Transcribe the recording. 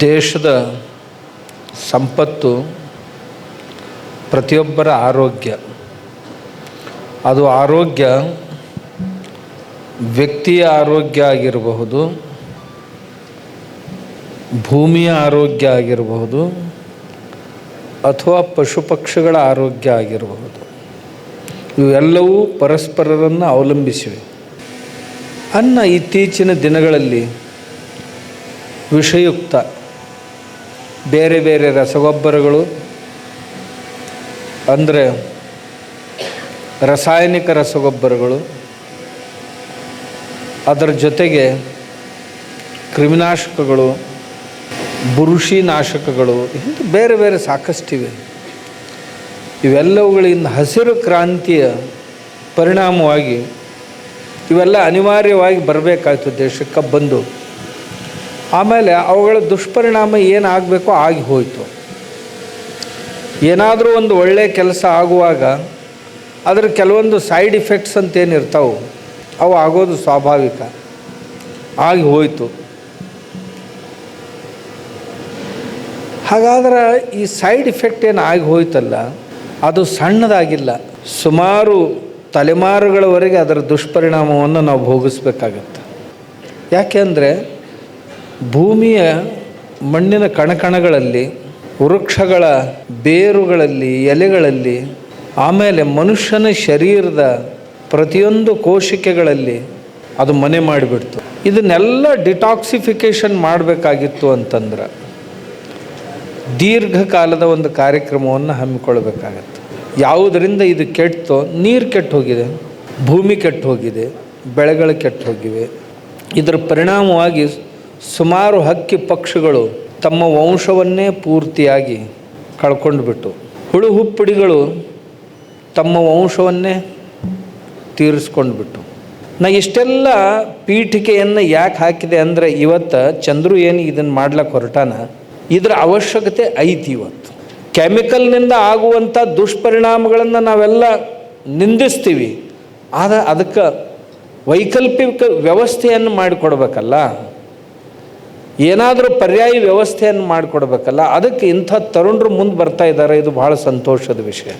ದೇಶದ ಸಂಪತ್ತು, ಪ್ರತಿಯೊಬ್ಬರ ಆರೋಗ್ಯ. ಅದು ಆರೋಗ್ಯ, ವ್ಯಕ್ತಿಯ ಆರೋಗ್ಯ ಆಗಿರಬಹುದು, ಭೂಮಿಯ ಆರೋಗ್ಯ ಆಗಿರಬಹುದು, ಅಥವಾ ಪಶು ಪಕ್ಷಿಗಳ ಆರೋಗ್ಯ ಆಗಿರಬಹುದು. ಇವೆಲ್ಲವೂ ಪರಸ್ಪರರನ್ನು ಅವಲಂಬಿಸಿವೆ. ಅನ್ನ ಇತ್ತೀಚಿನ ದಿನಗಳಲ್ಲಿ ವಿಷಯುಕ್ತ. ಬೇರೆ ಬೇರೆ ರಸಗೊಬ್ಬರಗಳು, ಅಂದರೆ ರಾಸಾಯನಿಕ ರಸಗೊಬ್ಬರಗಳು, ಅದರ ಜೊತೆಗೆ ಕ್ರಿಮಿನಾಶಕಗಳು ಬುರುಷಿ ನಾಶಕಗಳು ಇಂಥ ಬೇರೆ ಬೇರೆ ಸಾಕಷ್ಟಿವೆ ಇವೆಲ್ಲವುಗಳಿಂದ ಹಸಿರು ಕ್ರಾಂತಿಯ ಪರಿಣಾಮವಾಗಿ ಇವೆಲ್ಲ ಅನಿವಾರ್ಯವಾಗಿ ಬರಬೇಕಾಯಿತು ದೇಶಕ್ಕೆ ಬಂದು. ಆಮೇಲೆ ಅವುಗಳ ದುಷ್ಪರಿಣಾಮ ಏನಾಗಬೇಕೋ ಆಗಿ ಹೋಯಿತು. ಏನಾದರೂ ಒಂದು ಒಳ್ಳೆಯ ಕೆಲಸ ಆಗುವಾಗ ಅದರ ಕೆಲವೊಂದು ಸೈಡ್ ಇಫೆಕ್ಟ್ಸ್ ಅಂತೇನಿರ್ತಾವೆ, ಅವು ಆಗೋದು ಸ್ವಾಭಾವಿಕ. ಆಗಿ ಹೋಯಿತು. ಹಾಗಾದ್ರೆ ಈ ಸೈಡ್ ಇಫೆಕ್ಟ್ ಏನು ಆಗಿ ಹೋಯ್ತಲ್ಲ, ಅದು ಸಣ್ಣದಾಗಿಲ್ಲ. ಸುಮಾರು ತಲೆಮಾರುಗಳವರೆಗೆ ಅದರ ದುಷ್ಪರಿಣಾಮವನ್ನು ನಾವು ಭೋಗಿಸ್ಬೇಕಾಗತ್ತೆ. ಯಾಕೆಂದರೆ ಭೂಮಿಯ ಮಣ್ಣಿನ ಕಣಕಣಗಳಲ್ಲಿ, ವೃಕ್ಷಗಳ ಬೇರುಗಳಲ್ಲಿ, ಎಲೆಗಳಲ್ಲಿ, ಆಮೇಲೆ ಮನುಷ್ಯನ ಶರೀರದ ಪ್ರತಿಯೊಂದು ಕೋಶಿಕೆಗಳಲ್ಲಿ ಅದು ಮನೆ ಮಾಡಿಬಿಡ್ತು. ಇದನ್ನೆಲ್ಲ ಡಿಟಾಕ್ಸಿಫಿಕೇಷನ್ ಮಾಡಬೇಕಾಗಿತ್ತು ಅಂತಂದ್ರೆ ದೀರ್ಘಕಾಲದ ಒಂದು ಕಾರ್ಯಕ್ರಮವನ್ನು ಹಮ್ಮಿಕೊಳ್ಬೇಕಾಗತ್ತೆ ಯಾವುದರಿಂದ ಇದು ಕೆಟ್ಟೋ, ನೀರು ಕೆಟ್ಟು ಹೋಗಿದೆ ಭೂಮಿ ಕೆಟ್ಟು ಹೋಗಿದೆ ಬೆಳೆಗಳು ಕೆಟ್ಟು ಹೋಗಿವೆ ಇದರ ಪರಿಣಾಮವಾಗಿ ಸುಮಾರು ಹಕ್ಕಿ ಪಕ್ಷಿಗಳು ತಮ್ಮ ವಂಶವನ್ನೇ ಪೂರ್ತಿಯಾಗಿ ಕಳ್ಕೊಂಡು ಬಿಟ್ಟು ಹುಳು ಹುಪ್ಪಡಿಗಳು ತಮ್ಮ ವಂಶವನ್ನೇ ತೀರಿಸ್ಕೊಂಡ್ಬಿಟ್ಟು. ನಾ ಇಷ್ಟೆಲ್ಲ ಪೀಠಿಕೆಯನ್ನು ಯಾಕೆ ಹಾಕಿದೆ ಅಂದರೆ ಇವತ್ತು ಚಂದ್ರು ಏನು ಇದನ್ನು ಮಾಡ್ಲಿಕ್ಕೆ ಹೊರಟಾನ? ಇದರ ಅವಶ್ಯಕತೆ ಐತಿ ಇವತ್ತು. ಕೆಮಿಕಲ್ನಿಂದ ಆಗುವಂಥ ದುಷ್ಪರಿಣಾಮಗಳನ್ನು ನಾವೆಲ್ಲ ನಿಂದಿಸ್ತೀವಿ. ಆದ ಅದಕ್ಕೆ ವೈಕಲ್ಪಿಕ ವ್ಯವಸ್ಥೆಯನ್ನು ಮಾಡಿಕೊಡ್ಬೇಕಲ್ಲ? ಏನಾದರೂ ಪರ್ಯಾಯ ವ್ಯವಸ್ಥೆಯನ್ನು ಮಾಡಿಕೊಡ್ಬೇಕಲ್ಲ ಅದಕ್ಕೆ ಇಂಥ ತರುಣರು ಮುಂದೆ ಬರ್ತಾ ಇದ್ದಾರೆ ಇದು ಭಾಳ ಸಂತೋಷದ ವಿಷಯ.